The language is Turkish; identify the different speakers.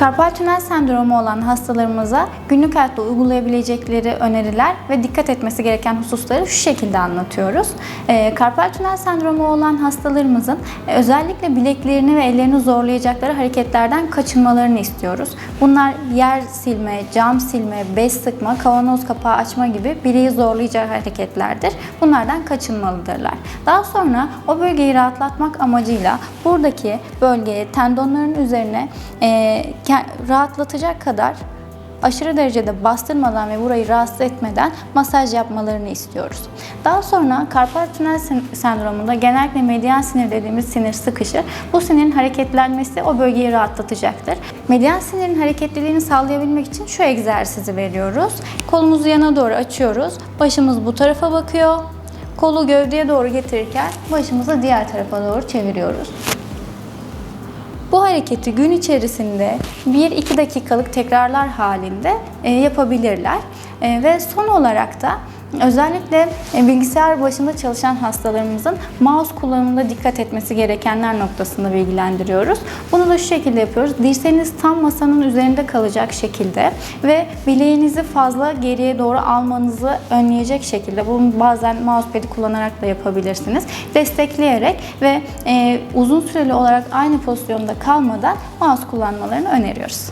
Speaker 1: Karpal tünel sendromu olan hastalarımıza günlük hayatta uygulayabilecekleri öneriler ve dikkat etmesi gereken hususları şu şekilde anlatıyoruz. Ee, Karpal tünel sendromu olan hastalarımızın e, özellikle bileklerini ve ellerini zorlayacakları hareketlerden kaçınmalarını istiyoruz. Bunlar yer silme, cam silme, bez sıkma, kavanoz kapağı açma gibi bileği zorlayacak hareketlerdir. Bunlardan kaçınmalıdırlar. Daha sonra o bölgeyi rahatlatmak amacıyla buradaki bölgeye tendonların üzerine e, rahatlatacak kadar aşırı derecede bastırmadan ve burayı rahatsız etmeden masaj yapmalarını istiyoruz. Daha sonra karpal tünel sendromunda genellikle medyan sinir dediğimiz sinir sıkışır. Bu sinirin hareketlenmesi o bölgeyi rahatlatacaktır. Medyan sinirin hareketliliğini sağlayabilmek için şu egzersizi veriyoruz. Kolumuzu yana doğru açıyoruz. Başımız bu tarafa bakıyor. Kolu gövdeye doğru getirirken başımızı diğer tarafa doğru çeviriyoruz. Bu hareketi gün içerisinde 1-2 dakikalık tekrarlar halinde e, yapabilirler. E, ve son olarak da özellikle e, bilgisayar başında çalışan hastalarımızın mouse kullanımında dikkat etmesi gerekenler noktasında bilgilendiriyoruz. Bunu da şu şekilde yapıyoruz. Dirseğiniz tam masanın üzerinde kalacak şekilde ve bileğinizi fazla geriye doğru almanızı önleyecek şekilde bunu bazen mousepad'i kullanarak da yapabilirsiniz. Destekleyerek ve e, uzun süreli olarak aynı pozisyonda kalmadan mouse kullanmalarını öneriyoruz.